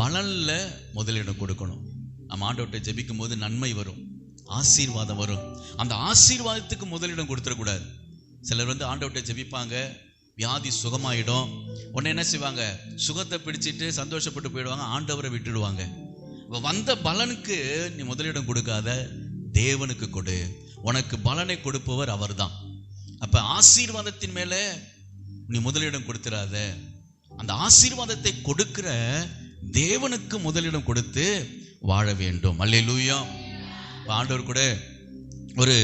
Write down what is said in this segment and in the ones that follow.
பலனில் முதலிடம் கொடுக்கணும். நம்ம ஆண்டவர்கிட்ட ஜெபிக்கும் போது நன்மை வரும். ஆசீர்வாதம் வரும். அந்த ஆசீர்வாதத்துக்கு முதலிடம் கொடுத்துடக்கூடாது. சிலர் வந்து ஆண்டவர்கிட்ட ஜெபிப்பாங்க வியாதி சுகமாயிடும். உடனே என்ன செய்வாங்க? சுகத்தை பிடிச்சிட்டு சந்தோஷப்பட்டு போயிடுவாங்க ஆண்டவரை விட்டுடுவாங்க. வந்த பலனுக்கு நீ முதலிடம் கொடுக்காத தேவனுக்கு கொடு. உனக்கு பலனை கொடுப்பவர் அவர்தான். அப்போ ஆசீர்வாதத்தின் மேலே நீ முதலிடம் கொடுத்துறாத. அந்த ஆசீர்வாதத்தை கொடுக்கிற தேவனுக்கு முதலிடம் கொடுத்து வாழ வேண்டும். அல்லே லூயா ஆண்டவர் கூட ஒரு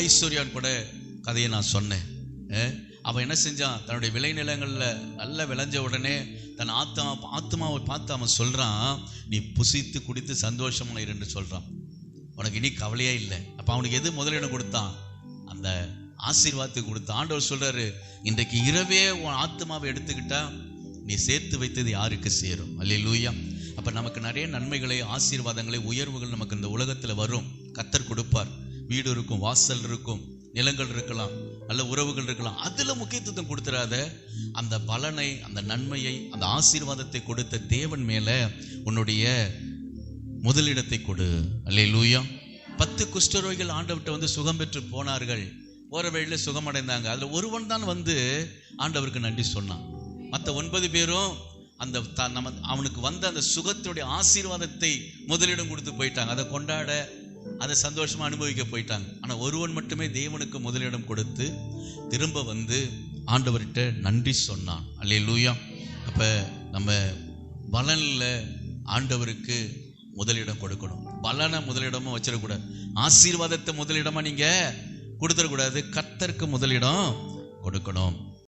ஐஸ்வர்யான் கூட கதையை நான் சொன்னேன். அவன் என்ன செஞ்சான்? தன்னுடைய விளைநிலங்களில் நல்லா விளைஞ்ச உடனே தன் ஆத்மா ஆத்மாவை பார்த்து அவன் சொல்கிறான் நீ புசித்து குடித்து சந்தோஷமாக இருன்னு சொல்கிறான் உனக்கு இனி கவலையே இல்லை. அப்போ அவனுக்கு எது முதலிடம் கொடுத்தான்? அந்த ஆசீர்வாதத்துக்கு கொடுத்தான் ஆண்டவர் சொல்கிறாரு இன்றைக்கு இரவே உன் ஆத்மாவை எடுத்துக்கிட்டால் நீ சேர்த்து வைத்தது யாருக்கு சேரும்? அல்லேலூயா. அப்போ நமக்கு நிறைய நன்மைகளை ஆசீர்வாதங்களை உயர்வுகள் நமக்கு இந்த உலகத்தில் வரும். கத்தர் கொடுப்பார். வீடு இருக்கும் வாசல் இருக்கும் நிலங்கள் இருக்கலாம் நல்ல உறவுகள் இருக்கலாம். அதில் முக்கியத்துவம் கொடுத்துறாத அந்த பலனை அந்த நன்மையை அந்த ஆசீர்வாதத்தை கொடுத்த தேவன் மேலே உன்னுடைய முதலிடத்தை கொடு. அல்லேலூயா. பத்து குஷ்டரோகிகள் ஆண்டவர்கிட்ட வந்து சுகம் பெற்று போனார்கள். போகிற வழியில் சுகம் அடைந்தாங்க ஒருவன் தான் வந்து ஆண்டவருக்கு நன்றி சொன்னான். மற்ற ஒன்பது பேரும் அந்த நம்ம அவனுக்கு வந்த அந்த சுகத்துடைய ஆசீர்வாதத்தை முதலிடம் கொடுத்து போயிட்டாங்க. அதை கொண்டாட அதை சந்தோஷமா அனுபவிக்க போயிட்டாங்க. ஆனா ஒருவன் மட்டுமே தேவனுக்கு முதலிடம் கொடுத்து திரும்ப வந்து ஆண்டவர்கிட்ட நன்றி சொன்னான். அல்லேலூயா. அப்ப நம்ம பலனில் ஆண்டவருக்கு முதலிடம் கொடுக்கணும். பலனை முதலிடமும் வச்சிடக்கூடாது. ஆசீர்வாதத்தை முதலிடமா நீங்க கொடுத்துடக்கூடாது. கத்தருக்கு முதலிடம் கொடுக்கணும்.